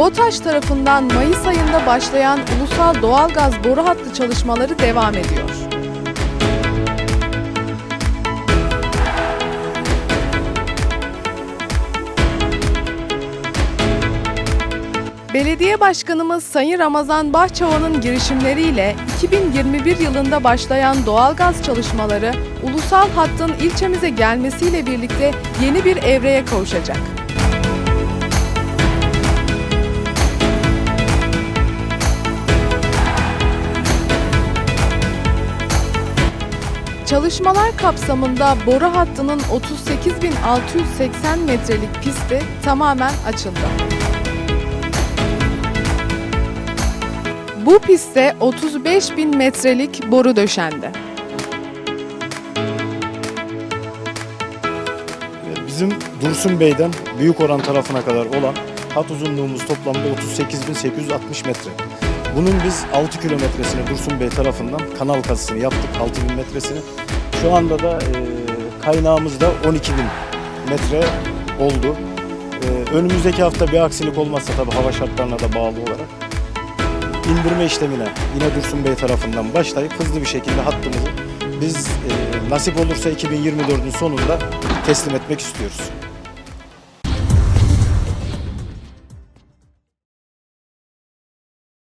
BOTAŞ tarafından Mayıs ayında başlayan ulusal doğalgaz boru hattı çalışmaları devam ediyor. Belediye Başkanımız Sayın Ramazan Bahçova'nın girişimleriyle 2021 yılında başlayan doğalgaz çalışmaları ulusal hattın ilçemize gelmesiyle birlikte yeni bir evreye kavuşacak. Çalışmalar kapsamında boru hattının 38.680 metrelik pisti tamamen açıldı. Bu piste 35.000 metrelik boru döşendi. Bizim Dursun Bey'den Büyük Oran tarafına kadar olan hat uzunluğumuz toplamda 38.860 metre. Bunun biz 6 kilometresini Dursun Bey tarafından kanal kazısını yaptık 6.000 metresini. Şu anda da e, kaynağımız da 12.000 metre oldu. E, önümüzdeki hafta bir aksilik olmazsa tabii hava şartlarına da bağlı olarak indirme işlemine yine Dursun Bey tarafından başlayıp hızlı bir şekilde hattımızı biz e, nasip olursa 2024'ün sonunda teslim etmek istiyoruz.